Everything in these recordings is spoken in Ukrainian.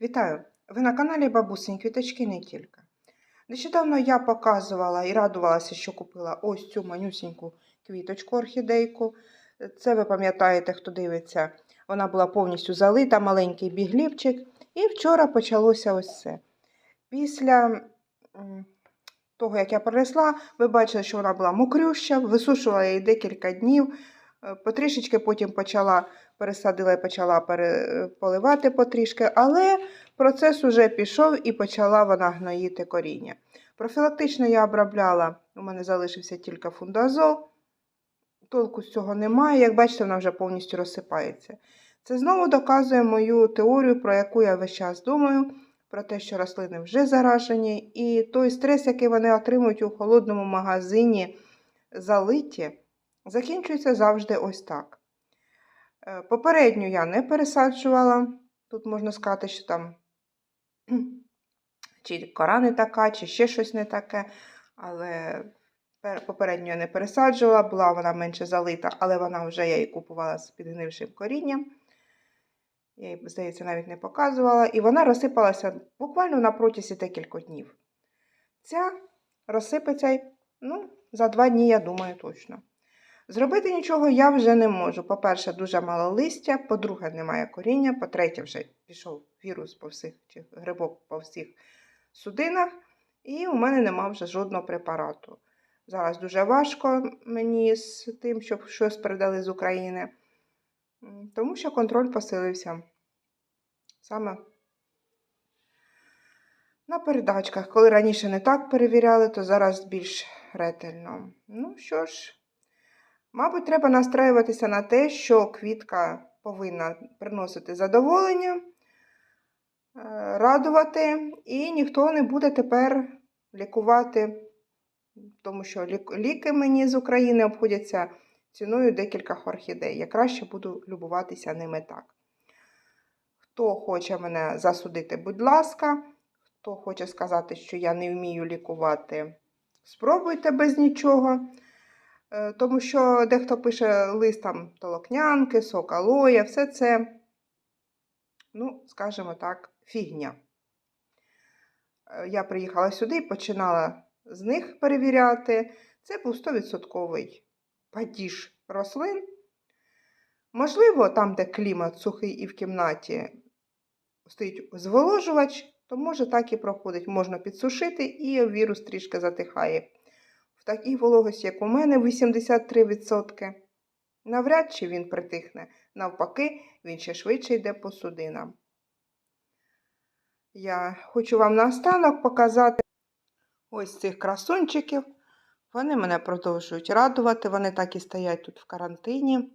Вітаю! Ви на каналі Бабусень Квіточки не тільки. Нещодавно я показувала і радувалася, що купила ось цю манюсіньку квіточку орхідейку. Це ви пам'ятаєте, хто дивиться, вона була повністю залита, маленький біглівчик. І вчора почалося ось це. Після того, як я принесла, ви бачили, що вона була мокрюща, висушувала її декілька днів. Е, Потрішечки потім почала пересадила і почала поливати потрішки, але процес уже пішов і почала вона гноїти коріння. Профілактично я обробляла, у мене залишився тільки фундазол. Толку з цього немає, як бачите, вона вже повністю розсипається. Це знову доказує мою теорію, про яку я весь час думаю, про те, що рослини вже заражені, і той стрес, який вони отримують у холодному магазині залиті, закінчується завжди ось так. Е, Попередню я не пересаджувала. Тут можна сказати, що там чи кора не така, чи ще щось не таке. Але попередню я не пересаджувала, була вона менше залита, але вона вже я її купувала з підгнившим корінням. Я її, здається, навіть не показувала. І вона розсипалася буквально на протязі декількох днів. Ця розсипеться ну, за два дні, я думаю, точно. Зробити нічого я вже не можу. По-перше, дуже мало листя, по-друге, немає коріння, по-третє, вже пішов вірус по всіх чи грибок по всіх судинах, і у мене нема вже жодного препарату. Зараз дуже важко мені з тим, щоб щось передали з України, тому що контроль посилився саме на передачках. Коли раніше не так перевіряли, то зараз більш ретельно. Ну що ж. Мабуть, треба настраюватися на те, що квітка повинна приносити задоволення, е, радувати, і ніхто не буде тепер лікувати, тому що ліки мені з України обходяться ціною декілька орхідей. Я краще буду любуватися ними так. Хто хоче мене засудити, будь ласка, хто хоче сказати, що я не вмію лікувати, спробуйте без нічого. Е, Тому що дехто пише лист там толокнянки, сок алоє, все це, ну, скажімо так, фігня. Е, Я приїхала сюди і починала з них перевіряти. Це був 100% падіж рослин. Можливо, там, де клімат сухий і в кімнаті стоїть зволожувач, то може так і проходить. Можна підсушити, і вірус трішки затихає такій вологості, як у мене, 83%, навряд чи він притихне. Навпаки, він ще швидше йде по судинам. Я хочу вам наостанок показати ось цих красунчиків. Вони мене продовжують радувати, вони так і стоять тут в карантині.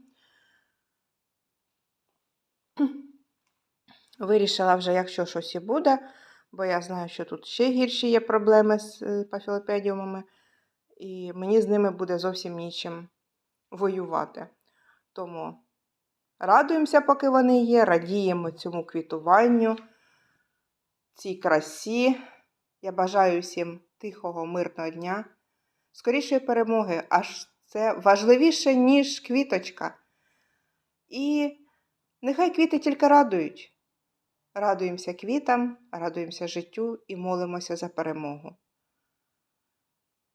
Вирішила вже, якщо щось і буде, бо я знаю, що тут ще гірші є проблеми з е, пафілопедіумами і мені з ними буде зовсім нічим воювати. Тому радуємося, поки вони є, радіємо цьому квітуванню, цій красі. Я бажаю всім тихого, мирного дня, скорішої перемоги, аж це важливіше, ніж квіточка. І нехай квіти тільки радують. Радуємося квітам, радуємося життю і молимося за перемогу.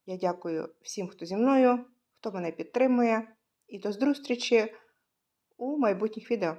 Я дякую всім, хто зі мною, хто мене підтримує, і до зустрічі у майбутніх відео.